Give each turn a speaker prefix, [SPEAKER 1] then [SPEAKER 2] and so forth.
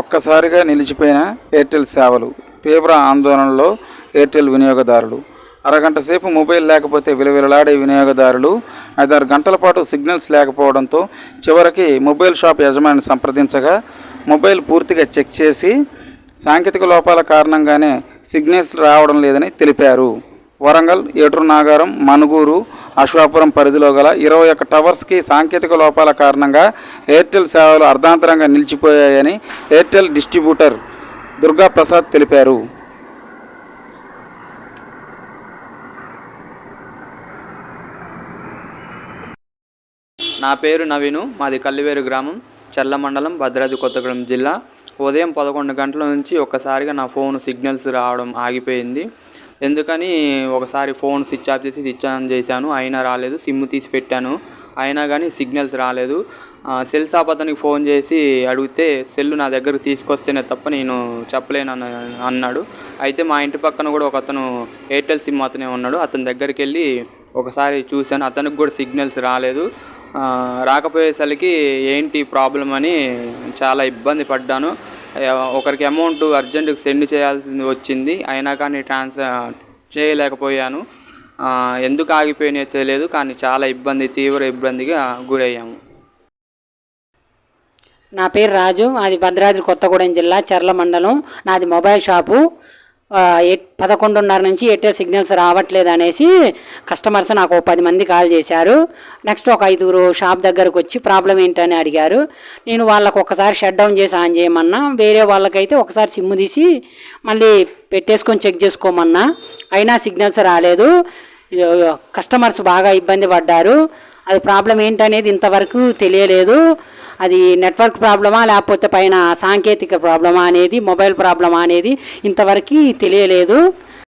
[SPEAKER 1] ఒక్కసారిగా నిలిచిపోయిన ఎయిర్టెల్ సేవలు తీవ్ర ఆందోళనలో ఎయిర్టెల్ వినియోగదారులు. అరగంట సేపు మొబైల్ లేకపోతే విలవిలలాడే వినియోగదారులు ఐదారు గంటల పాటు సిగ్నల్స్ లేకపోవడంతో చివరికి మొబైల్ షాప్ యజమాని సంప్రదించగా మొబైల్ పూర్తిగా చెక్ చేసి సాంకేతిక లోపాల కారణంగానే సిగ్నల్స్ రావడం లేదని తెలిపారు. వరంగల్ ఏటూరు నాగారం మనుగూరు అశ్వాపురం పరిధిలో గల ఇరవై ఒక్క టవర్స్కి సాంకేతిక లోపాల కారణంగా ఎయిర్టెల్ సేవలు అర్ధాంతరంగా నిలిచిపోయాయని ఎయిర్టెల్ డిస్ట్రిబ్యూటర్ దుర్గా ప్రసాద్ తెలిపారు.
[SPEAKER 2] నా పేరు నవీను మాది కల్లివేరు గ్రామం చల్ల మండలం భద్రాద్రి కొత్తగూడెం జిల్లా. ఉదయం పదకొండు గంటల నుంచి ఒక్కసారిగా నా ఫోన్ సిగ్నల్స్ రావడం ఆగిపోయింది. ఎందుకని ఒకసారి ఫోన్ స్విచ్ ఆఫ్ చేసి స్విచ్ ఆన్ చేశాను అయినా రాలేదు. సిమ్ తీసి పెట్టాను. అయినా కానీ సిగ్నల్స్ రాలేదు. సెల్ షాప్ అతనికి ఫోన్ చేసి అడిగితే సెల్ నా దగ్గరకు తీసుకొస్తేనే తప్ప నేను చెప్పలేను అన్న అన్నాడు. అయితే మా ఇంటి పక్కన కూడా ఒక అతను ఎయిర్టెల్ సిమ్ అతనే ఉన్నాడు. అతని దగ్గరికి వెళ్ళి ఒకసారి చూశాను. అతనికి కూడా సిగ్నల్స్ రాలేదు. రాకపోయేసరికి ఏంటి ప్రాబ్లం అని చాలా ఇబ్బంది పడ్డాను. ఒకరికి అమౌంట్ అర్జెంటుగా సెండ్ చేయాల్సి వచ్చింది. అయినా కానీ ట్రాన్స్ఫర్ చేయలేకపోయాను. ఎందుకు ఆగిపోయినాయో తెలియదు కానీ చాలా ఇబ్బంది తీవ్ర ఇబ్బందిగా గురయ్యాము.
[SPEAKER 3] నా పేరు రాజు అది భద్రాద్రి కొత్తగూడెం జిల్లా చర్ల మండలం. నాది మొబైల్ షాపు. పదకొండున్నర నుంచి ఎయిర్టెల్ సిగ్నల్స్ రావట్లేదు అనేసి కస్టమర్స్ నాకు పది మంది కాల్ చేశారు. నెక్స్ట్ ఒక ఐదుగురు షాప్ దగ్గరకు వచ్చి ప్రాబ్లం ఏంటని అడిగారు. నేను వాళ్ళకు ఒకసారి షట్ డౌన్ చేసి ఆన్ చేయమన్నా వేరే వాళ్ళకైతే ఒకసారి సిమ్ తీసి మళ్ళీ పెట్టేసుకొని చెక్ చేసుకోమన్నా. అయినా సిగ్నల్స్ రాలేదు. కస్టమర్స్ బాగా ఇబ్బంది పడ్డారు. అది ప్రాబ్లం ఏంటనేది ఇంతవరకు తెలియలేదు. అది నెట్వర్క్ ప్రాబ్లమా లేకపోతే పైన సాంకేతిక ప్రాబ్లమా అనేది మొబైల్ ప్రాబ్లమా అనేది ఇంతవరకు తెలియలేదు.